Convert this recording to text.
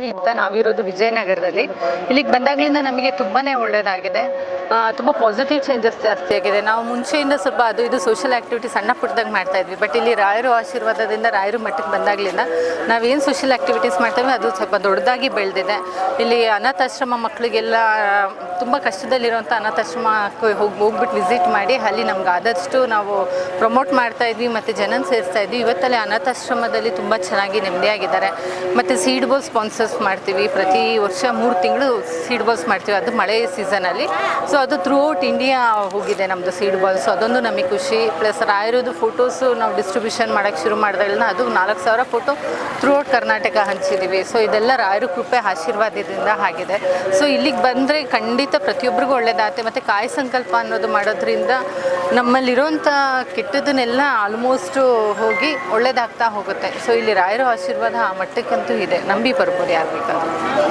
ಅಂತ ನಾವಿರೋದು ವಿಜಯನಗರದಲ್ಲಿ. ಇಲ್ಲಿಗೆ ಬಂದಾಗ್ಲಿಂದ ನಮಗೆ ತುಂಬಾನೇ ಒಳ್ಳೇದಾಗಿದೆ. ತುಂಬ ತುಂಬಾ ಪಾಸಿಟಿವ್ ಚೇಂಜಸ್ ಜಾಸ್ತಿ ಆಗಿದೆ. ನಾವು ಮುಂಚೆಯಿಂದ ಸ್ವಲ್ಪ ಅದು ಇದು ಸೋಷಿಯಲ್ ಆಕ್ಟಿವಿಟಿ ಸಣ್ಣ ಪುಟ್ಟದಾಗ ಮಾಡ್ತಾ ಇದ್ವಿ. ಬಟ್ ಇಲ್ಲಿ ರಾಯರು ಆಶೀರ್ವಾದದಿಂದ ರಾಯರು ಮಟ್ಟಕ್ಕೆ ಬಂದಾಗಲಿಂದ ನಾವೇನು ಸೋಷಿಯಲ್ ಆಕ್ಟಿವಿಟೀಸ್ ಮಾಡ್ತೇವೆ ಅದು ಸ್ವಲ್ಪ ದೊಡ್ಡದಾಗಿ ಬೆಳೆದಿದೆ. ಇಲ್ಲಿ ಅನಾಥಾಶ್ರಮ ಮಕ್ಕಳಿಗೆಲ್ಲ ತುಂಬ ಕಷ್ಟದಲ್ಲಿರುವಂಥ ಅನಾಥಾಶ್ರಮಕ್ಕೆ ಹೋಗಿ ಹೋಗ್ಬಿಟ್ಟು ವಿಸಿಟ್ ಮಾಡಿ ಅಲ್ಲಿ ನಮ್ಗೆ ಆದಷ್ಟು ನಾವು ಪ್ರಮೋಟ್ ಮಾಡ್ತಾ ಇದ್ವಿ ಮತ್ತು ಜನನ ಸೇರಿಸ್ತಾ ಇದ್ವಿ. ಇವತ್ತಲ್ಲಿ ಅನಾಥಾಶ್ರಮದಲ್ಲಿ ತುಂಬ ಚೆನ್ನಾಗಿ ನೆಮ್ಮದಿಯಾಗಿದ್ದಾರೆ. ಮತ್ತು ಸೀಡ್ ಬಾಲ್ ಮಾಡ್ತೀವಿ. ಪ್ರತಿ ವರ್ಷ ಮೂರು ತಿಂಗಳು ಸೀಡ್ ಬಾಲ್ಸ್ ಮಾಡ್ತೀವಿ. ಅದು ಮಳೆ ಸೀಸನಲ್ಲಿ ಸೊ ಅದು ಥ್ರೂ ಔಟ್ ಇಂಡಿಯಾ ಹೋಗಿದೆ ನಮ್ಮದು ಸೀಡ್ ಬಾಲ್ಸ್ ಅದೊಂದು ನಮಗೆ ಖುಷಿ. ಪ್ಲಸ್ ರಾಯರದು ಫೋಟೋಸು ನಾವು ಡಿಸ್ಟ್ರಿಬ್ಯೂಷನ್ ಮಾಡೋಕ್ಕೆ ಶುರು ಮಾಡಿದಾಗಲಿಂದ ಅದು ನಾಲ್ಕು ಸಾವಿರ ಫೋಟೋ ಥ್ರೂ ಔಟ್ ಕರ್ನಾಟಕ ಹಂಚಿದ್ದೀವಿ ಸೊ ಇದೆಲ್ಲ ರಾಯರ ಕೃಪೆ, ಆಶೀರ್ವಾದದಿಂದ ಆಗಿದೆ. ಸೊ ಇಲ್ಲಿಗೆ ಬಂದರೆ ಖಂಡಿತ ಪ್ರತಿಯೊಬ್ಬರಿಗೂ ಒಳ್ಳೆಯದಾಗುತ್ತೆ ಮತ್ತು ಕಾಯಿ ಸಂಕಲ್ಪ ಅನ್ನೋದು ಮಾಡೋದ್ರಿಂದ ನಮ್ಮಲ್ಲಿರೋಂಥ ಕೆಟ್ಟದನ್ನೆಲ್ಲ ಆಲ್ಮೋಸ್ಟು ಹೋಗಿ ಒಳ್ಳೇದಾಗ್ತಾ ಹೋಗುತ್ತೆ. ಸೊ ಇಲ್ಲಿ ರಾಯರ ಆಶೀರ್ವಾದ ಆ ಮಟ್ಟಕ್ಕಂತೂ ಇದೆ. ನಂಬಿ ಬರ್ಬೋದು. de árbitro.